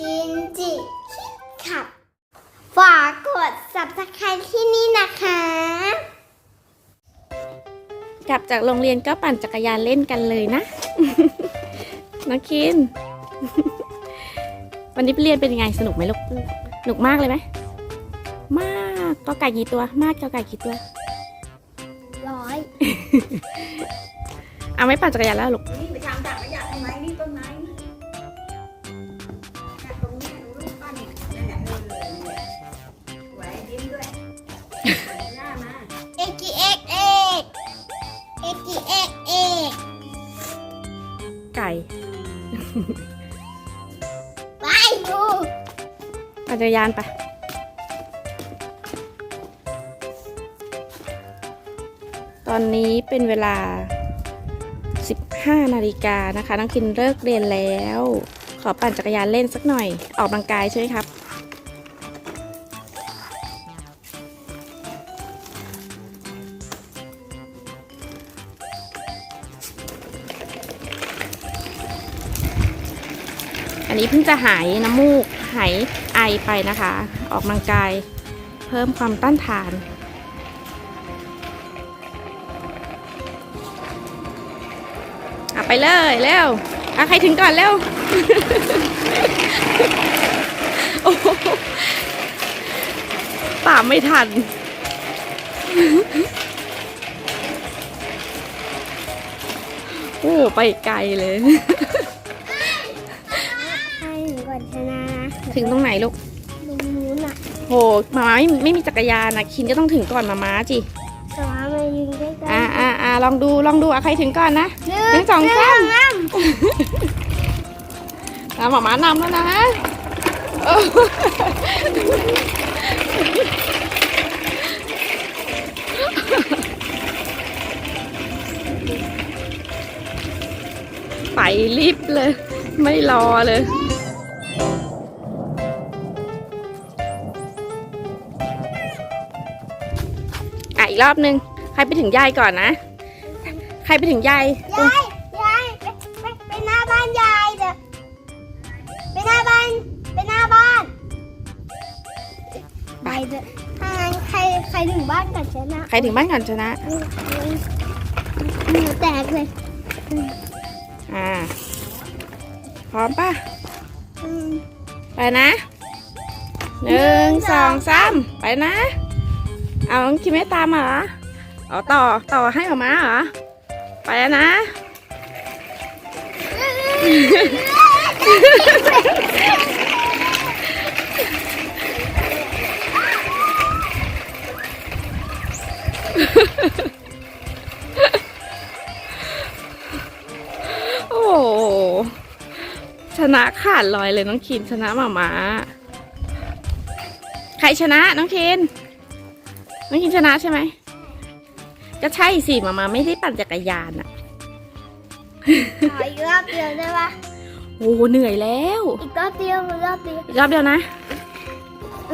ชินจิคิดขับฝากกด subscribe ที่นี่นะคะ กลับจากโรงเรียนก็ปั่นจักรยานเล่นกันเลยนะ น้องคิน วันนี้ไปเรียนเป็นยังไงสนุกไหมลูกสนุกมากเลยไหม มากก็ไก่กี่ตัว มากก็ไก่กี่ตัว ร้อย เอาไม่ปั่นจักรยานแล้วลูก ไก่ไปดูปั่นจักรยานไปตอนนี้เป็นเวลา 15 นาฬิกานะคะ น้องคินเลิกเรียนแล้ว ขอปั่นจักรยานเล่นสักหน่อย ออกกำลังกายใช่ไหมครับ อันนี้เพิ่งจะหายน้ำมูกหายไอไปนะคะ ออกกำลังกายเพิ่มความต้านทาน อะไปเลยเร็วอะใครถึงก่อนเร็วตามไม่ทันโอ้ไปไกลเลย ถึงตรงไหนลูกตรงนู้นอะโหมาม้าไม่ไม่มีจักรยานนะคินก็ต้องถึงก่อนมาม้าจิแต่ว่ามายืนใกล้ๆอ่าอ่าอ่าลองดูลองดูอะใครถึงก่อนนะหหนึ่งสองสามหนึ่งอะหมาม้านำแล้วนะเออไปรีบเลย ไม่รอเลย รอบนึง ใครไปถึงยายก่อนนะ ใครไปถึงยายยายยายไปไปไปหน้าบ้านยายเด้อไปหน้าบ้านไปหน้าบ้านไปเด้อถ้างั้นใครใครถึงบ้านก่อนชนะใครถึงบ้านก่อนชนะหนูแตกเลยอ่าพร้อมป่ะอืมไปนะหนึ่งสองสามไปนะ เอาน้องคิมไม่ตามมาเหรอเอาต่อต่อให้หมาม้าเหรอ ไปแล้วนะ โอ้ชนะขาดลอยเลยน้องคินชนะหมามาใครชนะน้องคิน น้องคินชนะใช่ไหม ก็ใช่สิหมาม้าไม่ได้ปั่นจักรยานอะขออีกรอบเดียวได้ปะโอ้โหเหนื่อยแล้ว อีกรอบเดียวอีกรอบเดียวอีกรอบเดียวนะเ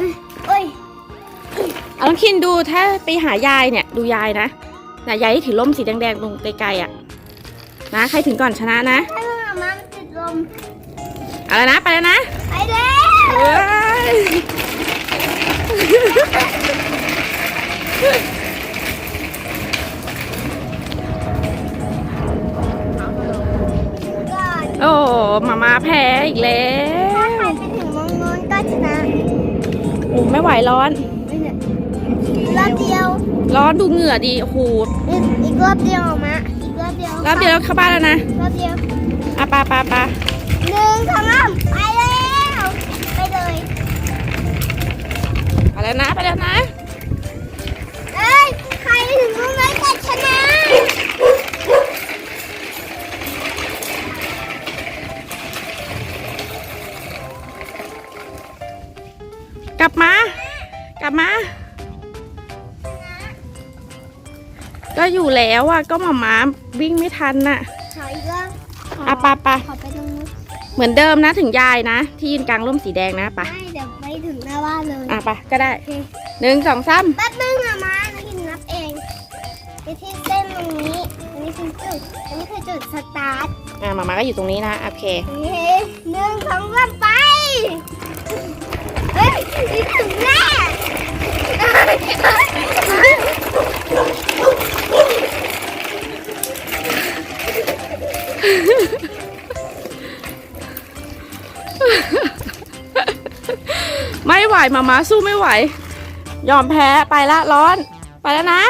อ้ยเอาน้องคินดูถ้าไปหายายเนี่ย ดูยายนะนะยายที่ถือร่มสีแดงๆตรงไกลๆอะนะใครถึงก่อนชนะนะให้มันออกมามันติดลมเอาแล้วนะไปแล้วนะไปแล้วเอ้ยก่อน โอ้หมาม้าแพ้อีกแล้ถ้าวใครไปถึงมองโน้นก็ชนะโอ้ไม่ไหวร้อนอีกรอบเดียว ร้อนดูเหงื่อดีโอ้โหอีกอีกรอบเดียวออกมาอีกรอบเดียวรอบเดียวเข้าบ้านแล้วนะ รอบเดียวอะปาปาปาหนึ่งสองสามไปแล้ว ไปเลย ไปแล้วนะไป ก็อยู่แล้วอะก็หมาม้าวิ่งไม่ทันน่ะขออีกรล่ะไปไปขปตเหมือนเดิมนะถึงยายนะ ที่ยืนกลางร่มสีแดงนะปะไม่เดี๋ยวไปถึงหน้าบ้านเลยอะไปก็ได้หนึ่งสองสามแป๊บนึงอะมาน้องพิมนับเองไปที่เส้นตรงนี้ อันนี้คือจุด อันนี้คือจุดสตาร์ทอะหมาม้าก็อยู่ตรงนี้นะโอเค เฮ้หนึ่งสองสามไป เฮ้ยไปถึงแล้ว ไม่ไหวมามาสู้ไม่ไหว ยอมแพ้ไปละร้อน ไปแล้วนะ